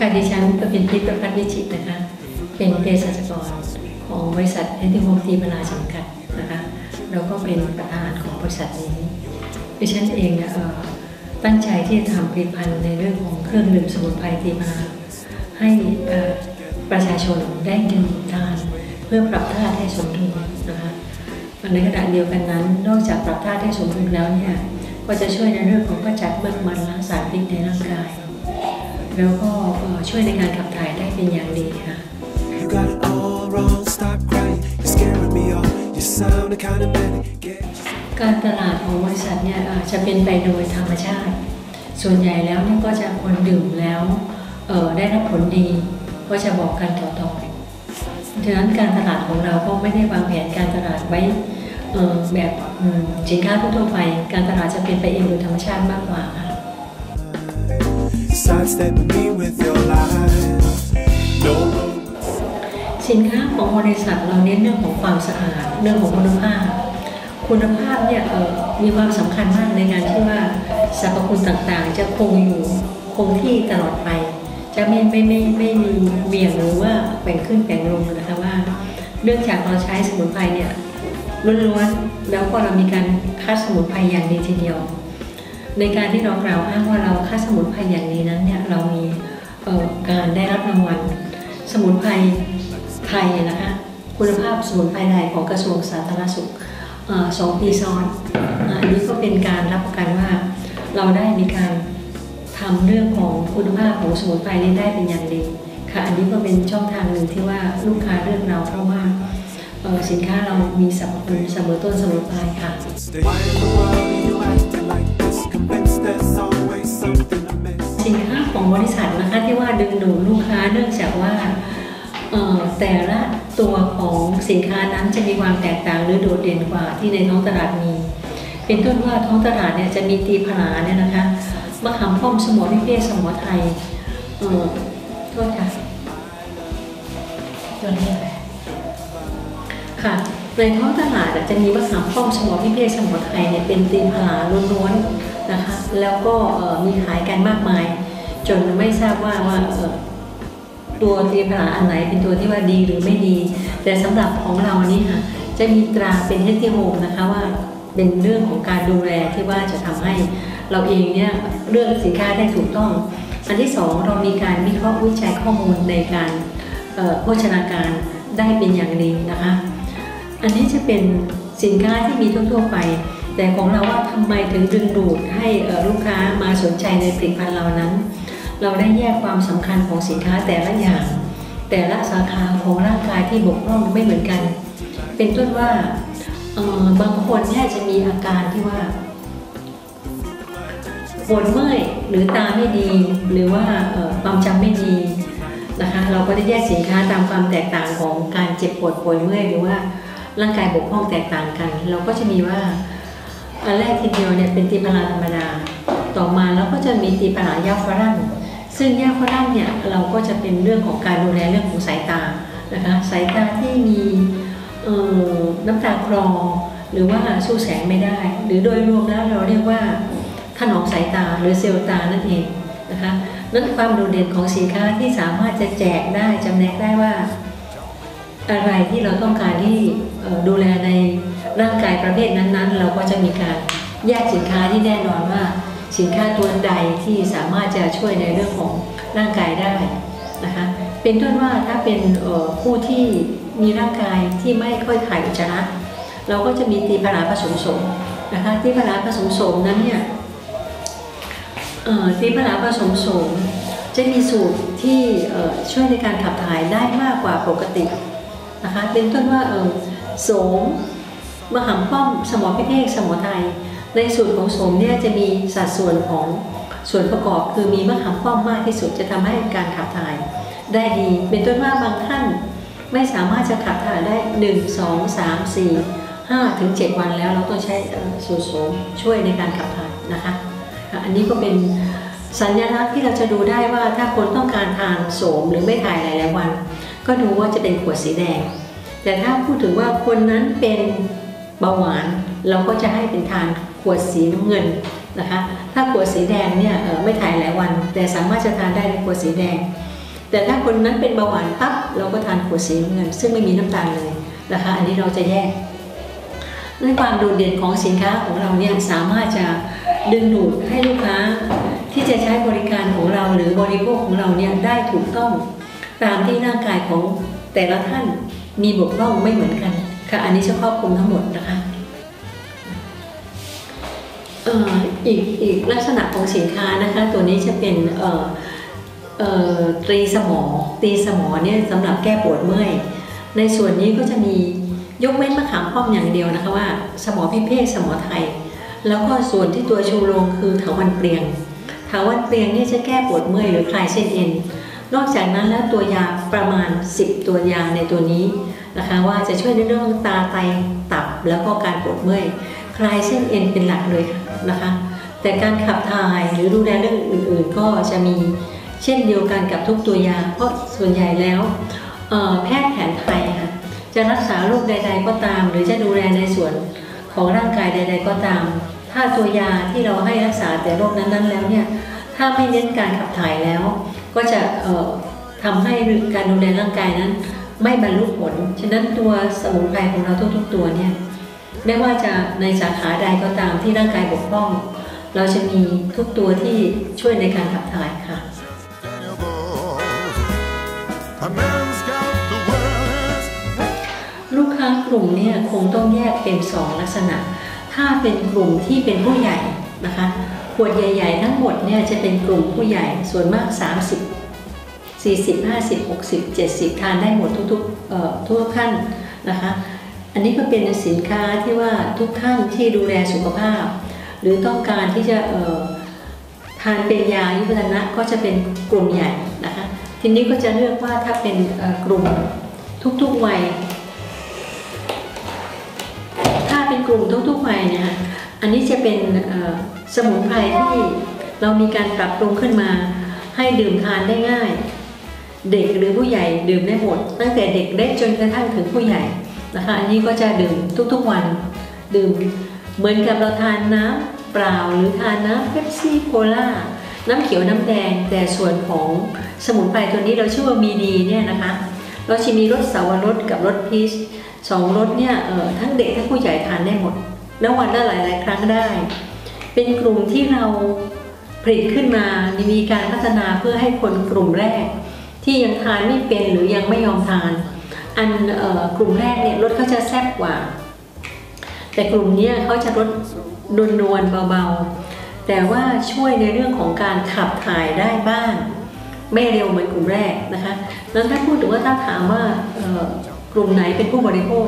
ก็เป็นพิษประพัฒน์วิจิตนะคะ เป็นเภสัชกรของบริษัทเอทิโมตีพลาจำกัดนะคะแล้วก็เป็นประธานของบริษัทนี้ดิฉันเองเนี่ยเอ่อตั้งใจที่จะทำผลิตภัณฑ์ในเรื่องของเครื่องดื่มสมุนไพรตีพลาให้ประชาชนได้ดื่มทาน เพื่อปรับธาตุให้สมดุลนะคะในขณะเดียวกันนั้น นอกจากปรับธาตุให้สมดุลแล้วเนี่ยก็จะช่วยในเรื่องของกระจัดเบิกมันล้างสารพิษในร่างกาย แล้วก็เอ่อช่วยในการขับถ่ายได้เป็นอย่างดีค่ะ You got it all wrong, stop crying. You're scaring me off. You sound the kind of man that get การตลาดของบริษัทเนี่ยเอ่อจะเป็นไปโดยธรรมชาติ ส่วนใหญ่แล้วเนี่ยก็จะคนดื่มแล้วเอ่อได้รับผลดีก็จะบอกกันต่อๆดังนั้นการตลาดของเราก็ไม่ได้วางแผนการตลาดไว้เอ่อแบบอืมสินค้าทั่วๆไป การตลาดจะเป็นไปเองโดยธรรมชาติมากกว่าค่ะ sidestepping me with your lies. No สินค้าของบริษัทเราเน้นเรื่องของความสะอาดเรื่องของคุณภาพ คุณภาพเนี่ยมีความสำคัญมากในการที่ว่าสรรพคุณต่างๆ จะคงอยู่คงที่ตลอดไป จะไม่ไม่ไม่ไม่มีเบี่ยงหรือว่าแกว่งขึ้นแกว่งลงนะคะว่าเนื่องจากเราใช้สมุนไพรเนี่ยล้วนๆแล้วก็เรามีการคัดสมุนไพรอย่างดีทีเดียว ในการที่เรากล่าวอ้างว่าเราคัดสมุนไพรอย่างนี้นั้นเนี่ยเรามีการได้รับรางวัลสมุนไพรไทยนะคะคุณภาพสมุนไพรไทยของกระทรวงสาธารณสุขสองปีซ้อนอันนี้ก็เป็นการรับประกันว่าเราได้มีการทำเรื่องของคุณภาพของสมุนไพรนี้ได้เป็นอย่างดีค่ะอันนี้ก็เป็นช่องทางหนึ่งที่ว่าลูกค้าเลือกเราเพราะว่าสินค้าเรามีสรรพคุณเสมอต้นเสมอปลายค่ะ สินค้าของบริษัทนะคะที่ว่าดึงดูดลูกค้าเนื่องจากว่าแต่ละตัวของสินค้านั้นจะมีความแตกต่างหรือโดดเด่นกว่าที่ในท้องตลาดมี เป็นต้นว่าท้องตลาดเนี่ยจะมีตีผลาเนี่ยนะคะมะขามป้อมสมอพิเภกสมอไทยเออโทษค่ะตัวนี้อะไรค่ะในท้องตลาดจะมีมะขามป้อมสมอพิเภกสมอไทยเนี่ยเป็นตีผลาล้วนๆ นะคะแล้วก็มีขายกันมากมาย จนไม่ทราบว่าว่าตัวตีผลาอันไหนเป็นตัวที่ว่าดีหรือไม่ดี แต่สำหรับของเรานี่ค่ะจะมีตราเป็นเฮติโฮมนะคะว่าเป็นเรื่องของการดูแลที่ว่าจะทำให้เราเองเนี่ยเลือกสินค้าได้ถูกต้อง อันที่สองเรามีการวิเคราะห์วิจัยข้อมูลในการโภชนาการได้เป็นอย่างดีนะคะ อันนี้จะเป็นสินค้าที่มีทั่วๆไป แต่ของเราว่าทำไมถึงดึงดูดให้ลูกค้ามาสนใจในผลิตภัณฑ์เรานั้น เราได้แยกความสำคัญของสินค้าแต่ละอย่าง แต่ละสาขาของร่างกายที่บกพร่องไม่เหมือนกัน เป็นต้นว่าบางคนเนี่จะมีอาการที่ว่าปวดเมื่อยหรือตาไม่ดี หรือว่าความจำไม่ดีนะคะเราก็จะแยกสินค้าตามความแตกต่างของการเจ็บปวดป่วยเมื่อยหรือว่าร่างกายบกพร่องแตกต่างกัน เราก็จะมีว่า อันแรกทีเดียวเนี่ยเป็นตีพลาธรรมดา ต่อมาเราก็จะมีตีพลายาฝรั่ง ซึ่งยาฝรั่งเนี่ยเราก็จะเป็นเรื่องของการดูแลเรื่องของสายตานะคะสายตาที่มีน้ำตาคลอหรือว่าสู้แสงไม่ได้ หรือโดยรวมแล้วเราเรียกว่าถนอมสายตาหรือเซลล์ตานั่นเองนะคะนั่นความโดดเด่นของสินค้าที่สามารถจะแจกได้จำแนกได้ว่า อะไรที่เราต้องการที่ดูแลในร่างกายประเภทนั้นๆ เราก็จะมีการแยกสินค้าที่แน่นอนว่า สินค้าตัวใดที่สามารถจะช่วยในเรื่องของร่างกายได้นะคะเป็นต้นว่าถ้าเป็นผู้ที่มีร่างกายที่ไม่ค่อยถ่ายอุจจาระเราก็จะมีตีพลาผสมโสมนะคะตีพลาผสมโสมนั้นเนี่ยเอ่อตีพลาผสมโสมจะมีสูตรที่ช่วยในการขับถ่ายได้มากกว่าปกติ นะคะเป็นต้นว่าเออโสมมะขามป้อมสมอพิเภกสมอไทย ในสูตรของโสมเนี่ยจะมีสัดส่วนของส่วนประกอบคือมีมะขามป้อมมากที่สุดจะทำให้การขับถ่าย ได้ดีเป็นต้นว่าบางท่านไม่สามารถจะขับถ่ายได้ 1 2 3 4 5ถึง7วันแล้วเราต้องใช้สูตรโสมช่วยในการขับถ่ายนะคะค่ะอันนี้ก็เป็นสัญลักษณ์ที่เราจะดูได้ว่าถ้าคนต้องการทานโสมหรือไม่ถ่ายหลายๆวัน ก็ดูว่าจะเป็นขวดสีแดง แต่ถ้าพูดถึงว่าคนนั้นเป็นเบาหวานเราก็จะให้เป็นทานขวดสีน้ำเงินนะคะ ถ้าขวดสีแดงเนี่ยไม่ถ่ายหลายวัน แต่สามารถจะทานได้ในขวดสีแดง แต่ถ้าคนนั้นเป็นเบาหวานปั๊บเราก็ทานขวดสีน้ำเงิน ซึ่งไม่มีน้ำตาลเลยนะคะ อันนี้เราจะแยกด้วยความโดดเด่นของสินค้าของเราเนี่ยสามารถจะดึงดูดให้ลูกค้าที่จะใช้บริการของเราหรือบริโภคของเราเนี่ยได้ถูกต้อง ตามที่ร่างกายของแต่ละท่านมีบกพร่องไม่เหมือนกัน ค่ะ อันนี้จะครอบคลุมทั้งหมดนะคะอีกอีกลักษณะของสินค้านะคะ ตัวนี้จะเป็นตรีสมอตีสมอเนี่ยสำหรับแก้ปวดเมื่อย ในส่วนนี้ก็จะมียกเว้นมะขามป้อมอย่างเดียวนะคะว่า สมอพิเภกสมอไทย แล้วก็ส่วนที่ตัวชูโรงคือเถาวันเปลียงเถาวันเปลียงเนี่ยจะแก้ปวดเมื่อยหรือคลายเส้นเอ็น นอกจากนั้นแล้วตัวยาประมาณ 10 ตัวยาในตัวนี้นะคะว่าจะช่วยในเรื่องตาไตตับแล้วก็การปวดเมื่อยคลายเส้นเอ็นเป็นหลักเลยนะคะ แต่การขับถ่ายหรือดูแลเรื่องอื่น ๆ ก็จะมีเช่นเดียวกันกับทุกตัวยา เพราะส่วนใหญ่แล้วแพทย์แผนไทยค่ะจะรักษาโรคใด ๆ ก็ตาม หรือจะดูแลในส่วนของร่างกายใด ๆ ก็ตาม ถ้าตัวยาที่เราให้รักษาแต่โรคนั้นๆแล้วเนี่ยถ้าไม่เน้นการขับถ่ายแล้ว ก็จะเอ่อทำให้การดูแลร่างกายนั้น ไม่บรรลุผล ฉะนั้นตัวสมุนไพรของเราทุกๆตัวเนี่ยไม่ว่าจะในสาขาใดก็ตามที่ร่างกายบกพร่อง เราจะมีทุกตัวที่ช่วยในการขับถ่ายค่ะ ลูกค้ากลุ่มเนี่ยคงต้องแยกเป็นสองลักษณะ ถ้าเป็นกลุ่มที่เป็นผู้ใหญ่นะคะ ขวดใหญ่ๆ ทั้งหมดเนี่ยจะเป็นกลุ่มผู้ใหญ่ส่วนมาก 30 40 50 60 70 ทานได้หมดทุกๆเอ่อทุกขั้นนะคะ อันนี้ก็เป็นสินค้าที่ว่าทุกท่านที่ดูแลสุขภาพ หรือต้องการที่จะทานเป็นยายุบนะก็จะเป็นกลุ่มใหญ่นะคะ ทีนี้ก็จะเลือกว่าถ้าเป็นกลุ่มทุกๆวัย ถ้าเป็นกลุ่มทุกๆวัยนะคะ อันนี้จะเป็นสมุนไพรที่เรามีการปรับปรุงขึ้นมา ให้ดื่มทานได้ง่าย เด็กหรือผู้ใหญ่ดื่มได้หมด ตั้งแต่เด็กเล็กจนกระทั่งถึงผู้ใหญ่นะคะ อันนี้ก็จะดื่มทุกๆวัน ดื่มเหมือนกับเราทานน้ำเปล่าหรือทานน้ำเป๊ปซี่โคลาน้ำเขียวน้ำแดงแต่ส่วนของสมุนไพรตัวนี้เราชื่อว่ามีดีเนี่ยนะคะเราจะมีรสสาวรสกับรสพีชสองรสเนี่ยเออทั้งเด็กทั้งผู้ใหญ่ทานได้หมด แล้ววันละหลาย ๆ ครั้งได้ เป็นกลุ่มที่เราผลิตขึ้นมา มีการพัฒนาเพื่อให้คนกลุ่มแรก ที่ยังทานไม่เป็นหรือยังไม่ยอมทาน อันออกลุ่มแรกเนี่ยรสเขาจะแซ่บกว่า แต่กลุ่มนี้เขาจะลดนวลนวลๆเบา ๆ แต่ว่าช่วยในเรื่องของการขับถ่ายได้บ้าง ไม่เร็วเหมือนกลุ่มแรกนะคะ แล้วถ้าพูดถึงว่าถ้าถามว่ากลุ่มไหนเป็นผู้บริโภค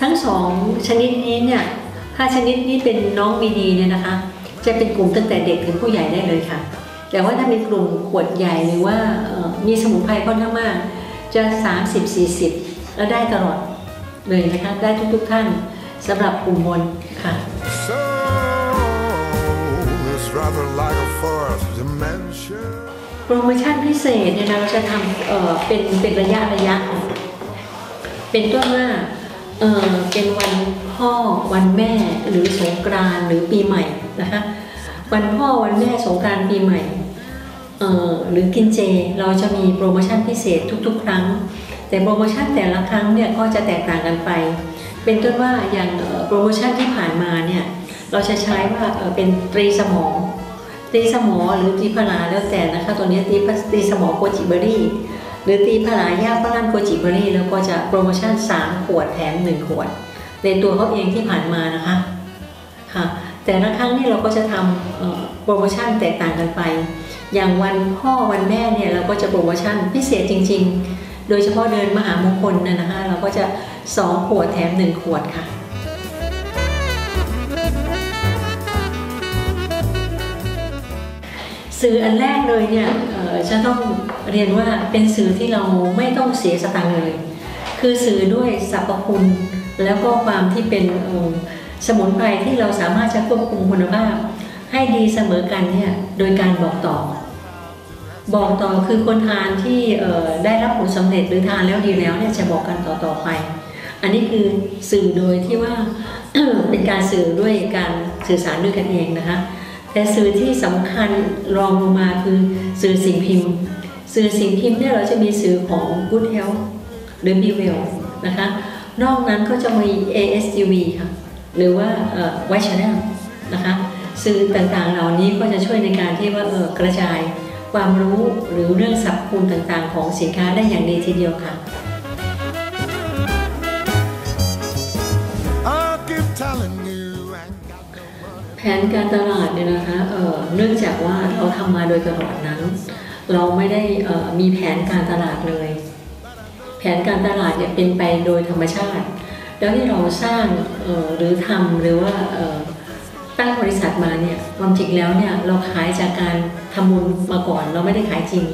ทั้งสองชนิดนี้เนี่ย ถ้าชนิดนี้เป็นน้องมีดีเนี่ยนะคะ จะเป็นกลุ่มตั้งแต่เด็กถึงผู้ใหญ่ได้เลยค่ะ แต่ว่าถ้าเป็นกลุ่มขวดใหญ่หรือว่าเอ่อมีสมุนไพรค่อนข้างมาก จะ 30-40 แล้วได้ตลอดเลยนะคะ ได้ทุกๆท่านสำหรับกลุ่มบนค่ะ So it's rather like a fourth dimension. โปรโมชั่นพิเศษเนี่ยนะเราจะทำเอ่อเป็นเป็นระยะระยะ เป็นต้นว่า เออเป็นวันพ่อวันแม่หรือสงกรานหรือปีใหม่นะคะวันพ่อวันแม่สงกรานปีใหม่เออหรือกินเจเราจะมีโปรโมชั่นพิเศษทุก ๆ ครั้ง แต่โปรโมชั่นแต่ละครั้งเนี่ยก็จะแตกต่างกันไป เป็นต้นว่าอย่างโปรโมชั่นที่ผ่านมาเนี่ยเราจะใช้ว่าเออเป็นตรีสมองตรีสมอหรือตีพลาแล้วแต่นะคะตัวนี้ตีพตีสมอโกจิเบอรี่ รือตีพลายาฝรั่งโกจิเบอรี่แล้วก็จะโปรโมชั่น 3 ขวดแถม 1 ขวด ในตัวเขาเองที่ผ่านมานะคะค่ะแต่ละครั้งนี่เราก็จะทำโปรโมชั่นแตกต่างกันไป อย่างวันพ่อวันแม่เนี่ยเราก็จะโปรโมชั่นพิเศษจริง ๆ โดยเฉพาะเดินมหามงคลนะนะคะเราก็จะ 2 ขวดแถม 1 ขวดค่ะ สื่ออันแรกเลยเนี่ยจะต้องเรียนว่าเป็นสื่อที่เราไม่ต้องเสียสตังค์เลย คือสื่อด้วยสรรพคุณแล้วก็ความที่เป็นสมุนไพรที่เราสามารถจะควบคุมคุณภาพ ให้ดีเสมอกันเนี่ยโดยการบอกต่อ บอกต่อคือคนทานที่ได้รับผลสำเร็จหรือทานแล้วดีแล้วเนี่ยจะบอกกันต่อๆไป อันนี้คือสื่อโดยที่ว่าเป็นการสื่อด้วยการสื่อสารด้วยกันเองนะคะ แต่สื่อที่สำคัญรองลงมาคือสื่อสิ่งพิมพ์ สื่อสิ่งพิมพ์เนี่ยเราจะมีสื่อของ Good Health หรือ Be Well นะคะ นอกนั้นก็จะมี ASTV ค่ะ หรือว่าเอ่อ White Channel นะคะสื่อต่างๆ เหล่านี้ก็จะช่วยในการที่ว่าเออกระจายความรู้หรือเรื่องสรรพคุณต่างๆ ของสินค้าได้อย่างดีทีเดียวค่ะ นการตลาดเนี่ยนะคะเออเนื่องจากว่าเราทำมาโดยตลอดนั้น เราไม่ได้อ่อมีแผนการตลาดเลย แผนการตลาดเนี่ยเป็นไปโดยธรรมชาติ แล้วที่เราสร้างเออหรือทำหรือว่าเอ่อตั้งบริษัทมาเนี่ยความจริงแล้วเนี่ยเราขายจากการทำบุญมาก่อน เราไม่ได้ขายจริง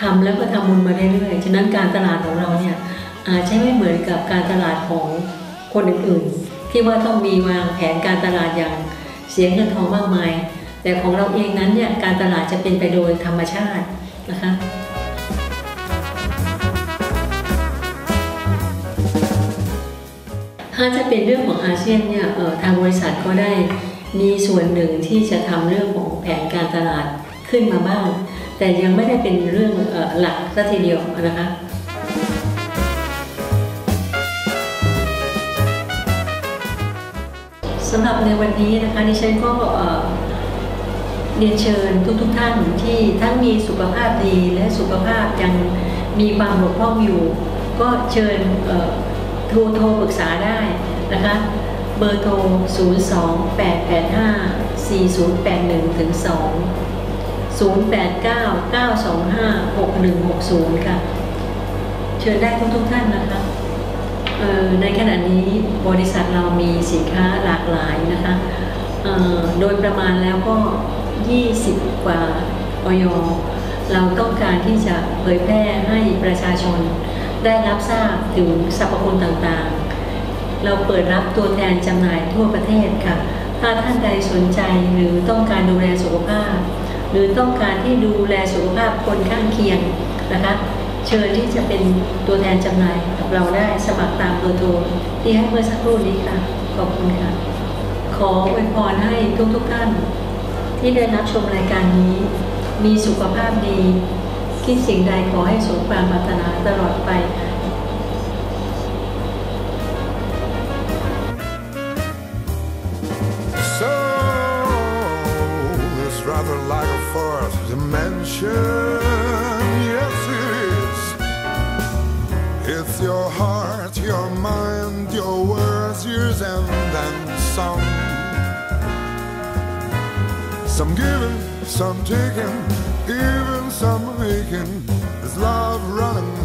ทำแล้วก็ทำบุญมาเรื่อยๆ ฉะนั้นการตลาดของเราเนี่ยอาจจะไม่เหมือนกับการตลาดของคนอื่นๆ ที่ว่าต้องมีวางแผนการตลาดอย่าง เสียเงินทองมากมาย แต่ของเราเองนั้นเนี่ยการตลาดจะเป็นไปโดยธรรมชาตินะคะถ้าจะเป็นเรื่องของอาเซียนเนี่ยทางบริษัทก็ได้มีส่วนหนึ่งที่จะทำเรื่องของแผนการตลาดขึ้นมาบ้าง แต่ยังไม่ได้เป็นเรื่องหลักสัทีเดียวนะคะ สำหรับในวันนี้นะคะดิฉันก็เรียนเชิญทุกๆทท่านที่ทั้งมีสุขภาพดีและสุขภาพยังมีความบกพร่องอยู่ ก็เชิญโทรโทรปรึกษาได้นะคะเบอร์โทร 0 2 8 8 5 4 0 8 1ถึง2 0 8 9 9 2 5 6 1 6 0 ค่ะ เชิญได้ทุกทุกๆท่านนะคะ ในขณะนี้บริษัทเรามีสินค้าหลากหลายนะคะออโดยประมาณแล้วก็ 20 กว่าออยเราต้องการที่จะเผยแพร่ให้ประชาชนได้รับทราบถึงสรรพคุณต่างๆ เราเปิดรับตัวแทนจำหน่ายทั่วประเทศค่ะ ถ้าท่านใดสนใจหรือต้องการดูแลสุขภาพ หรือต้องการที่ดูแลสุขภาพคนข้างเคียงนะคะ เชิญที่จะเป็นตัวแทนจำหน่ายกับเราได้สมัครตามเบอร์โทรที่ให้เมื่อสักครู่นี้ค่ะ ขอบคุณค่ะ ขออวยพรให้ทุกๆท่าน ที่ได้รับชมรายการนี้ มีสุขภาพดี คิดสิ่งใดขอให้สมความปรารถนาตลอดไป So it's rather like a fourth dimension. Some giving, some taking, even some making. Is love running